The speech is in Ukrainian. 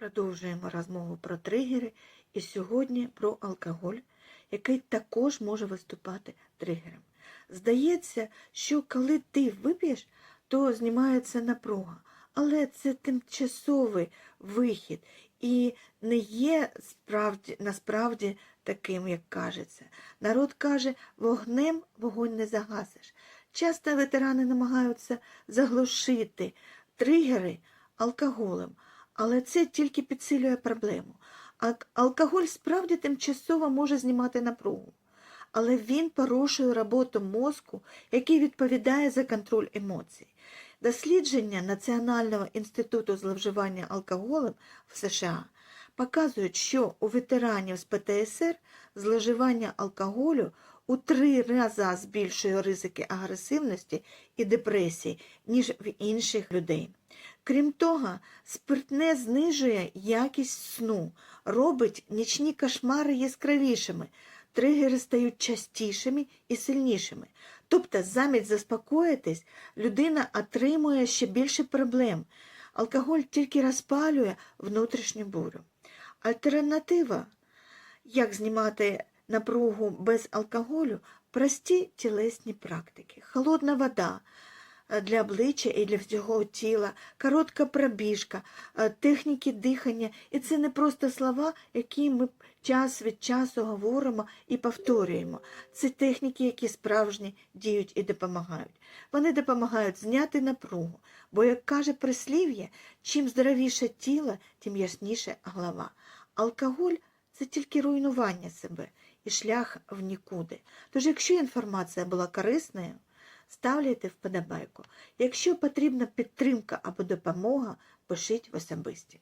Продовжуємо розмову про тригери і сьогодні про алкоголь, який також може виступати тригером. Здається, що коли ти вип'єш, то знімається напруга, але це тимчасовий вихід і не є справді, насправді таким, як кажеться. Народ каже, вогнем вогонь не загасиш. Часто ветерани намагаються заглушити тригери алкоголем, але це тільки підсилює проблему. Алкоголь справді тимчасово може знімати напругу, але він порушує роботу мозку, який відповідає за контроль емоцій. Дослідження Національного інституту зловживання алкоголем в США показують, що у ветеранів з ПТСР зловживання алкоголю у три рази збільшує ризики агресивності і депресії, ніж в інших людей. Крім того, спиртне знижує якість сну, робить нічні кошмари яскравішими, тригери стають частішими і сильнішими. Тобто, замість заспокоїтись, людина отримує ще більше проблем. Алкоголь тільки розпалює внутрішню бурю. Альтернатива, як знімати напругу без алкоголю, прості тілесні практики. Холодна вода е, для обличчя і для всього тіла, коротка пробіжка, е, техніки дихання. І це не просто слова, які ми час від часу говоримо і повторюємо. Це техніки, які справжні діють і допомагають. Вони допомагають зняти напругу, бо, як каже прислів'я, чим здоровіше тіло, тим ясніше голова. Алкоголь це тільки руйнування себе і шлях в нікуди. Тож, якщо інформація була корисною, ставляйте вподобайку. Якщо потрібна підтримка або допомога, пишіть в особисті.